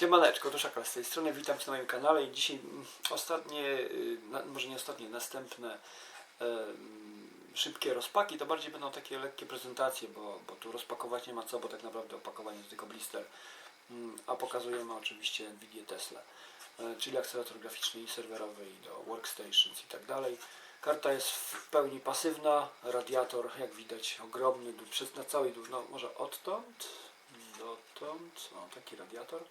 Siemaneczko, to Szakal z tej strony, witam Cię na moim kanale i dzisiaj mm, ostatnie, y, może nie ostatnie, następne szybkie rozpaki, to bardziej będą takie lekkie prezentacje, bo, bo tu rozpakować nie ma co, bo tak naprawdę opakowanie to tylko blister, Mm, a pokazujemy oczywiście Nvidia Tesla, e, czyli akcelerator graficzny i serwerowy i do workstations i tak dalej. Karta jest w pełni pasywna, radiator jak widać ogromny, przez na całej no może odtąd? Dotąd, o taki radiator,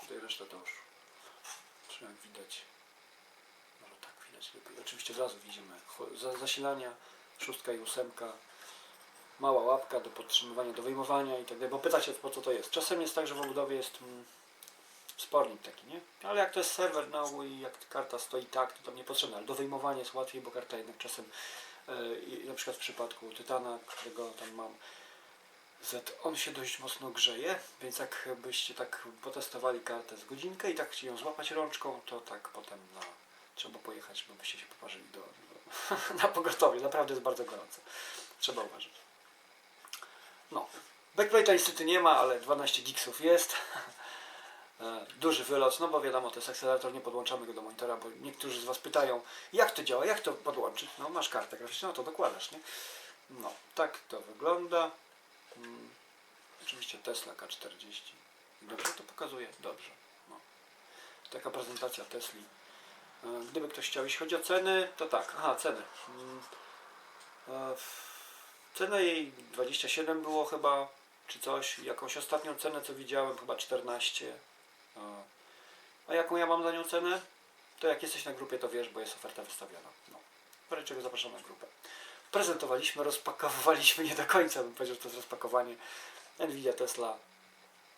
tutaj reszta to już, czy jak widać, może tak widać lepiej, oczywiście od razu widzimy zasilania, szóstka i ósemka, mała łapka do podtrzymywania, do wyjmowania i tak dalej, bo pytacie po co to jest. Czasem jest tak, że w obudowie jest mm, spornik taki, nie? Ale jak to jest serwer na ogół i jak karta stoi tak, to tam niepotrzebne, ale do wyjmowania jest łatwiej, bo karta jednak czasem, i na przykład w przypadku Tytana, którego tam mam, on się dość mocno grzeje, więc jak byście tak potestowali kartę z godzinkę i tak ją złapać rączką, to tak potem no, trzeba pojechać, bo byście się poparzyli do, do, na pogotowie. Naprawdę jest bardzo gorąco. Trzeba uważać. No, backplate'a niestety nie ma, ale 12 gigsów jest. E, Duży wylot, no bo wiadomo, to jest akcelerator, nie podłączamy go do monitora, bo niektórzy z Was pytają, jak to działa, jak to podłączyć? No masz kartę graficzną, no to dokładasz, nie? No, tak to wygląda. Mm, oczywiście Tesla K40. Dobrze to pokazuje? Dobrze. No. Taka prezentacja Tesli. E, Gdyby ktoś chciał, jeśli chodzi o ceny, to tak. Aha, ceny. Mm, e, Cena jej 27 było chyba, czy coś. Jakąś ostatnią cenę, co widziałem, chyba 14. E, A jaką ja mam za nią cenę? To jak jesteś na grupie, to wiesz, bo jest oferta wystawiona. No. Czego zapraszam na grupę prezentowaliśmy, rozpakowaliśmy nie do końca, bym powiedział, że to jest rozpakowanie Nvidia Tesla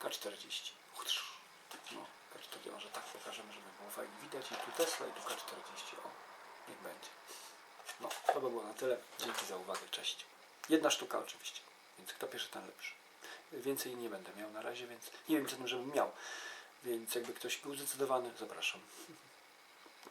K40. No, K40, może tak pokażemy, żeby było fajnie widać. I tu Tesla, i tu K40. O, niech będzie. No, to by było na tyle. Dzięki za uwagę, cześć. Jedna sztuka oczywiście, więc kto pierwszy, ten lepszy. Więcej nie będę miał na razie, więc nie wiem, co tym, żebym miał. Więc jakby ktoś był zdecydowany, zapraszam.